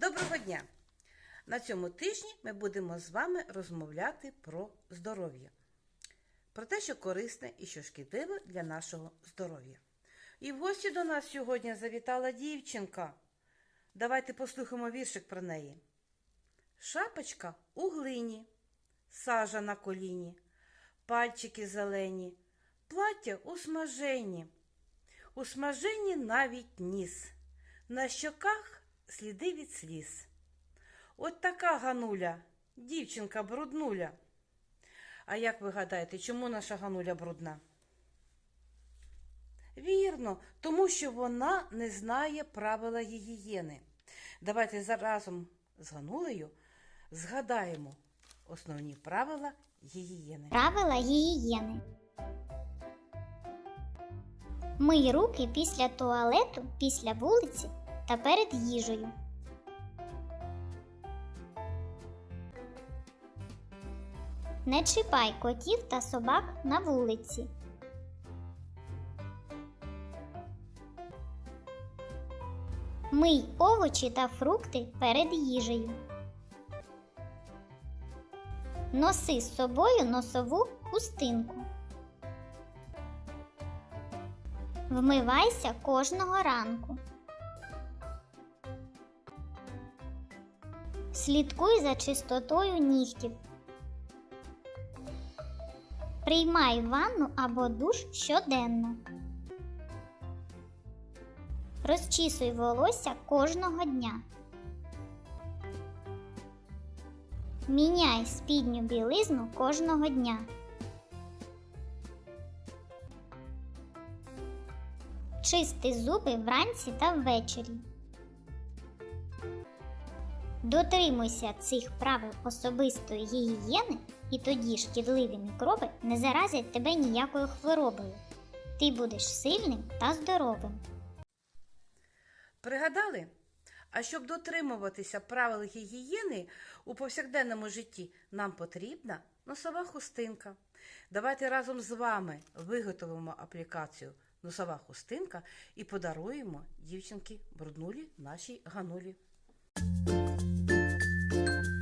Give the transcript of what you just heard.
Доброго дня! На цьому тижні ми будемо з вами розмовляти про здоров'я, про те, що корисне і що шкідливе для нашого здоров'я. І в гості до нас сьогодні завітала дівчинка. Давайте послухаємо віршик про неї. Шапочка у глині, сажа на коліні, пальчики зелені, плаття у смаженні, у смаженні навіть ніс, на щоках сліди від сліз. От така гануля, дівчинка бруднуля. А як ви гадаєте, чому наша гануля брудна? Вірно, тому що вона не знає правила гігієни. Давайте разом з Ганулею згадаємо основні правила гігієни. Правила гігієни. Мий руки після туалету, після вулиці та перед їжею. Не чіпай котів та собак на вулиці. Мий овочі та фрукти перед їжею. Носи з собою носову хустинку. Вмивайся кожного ранку. Слідкуй за чистотою нігтів. Приймай ванну або душ щоденно. Розчісуй волосся кожного дня. Міняй спідню білизну кожного дня. Чисти зуби вранці та ввечері. Дотримуйся цих правил особистої гігієни, і тоді шкідливі мікроби не заразять тебе ніякою хворобою. Ти будеш сильним та здоровим. Пригадали? А щоб дотримуватися правил гігієни у повсякденному житті, нам потрібна носова хустинка. Давайте разом з вами виготовимо аплікацію носова хустинка і подаруємо дівчинки бруднулі нашій ганулі. thank you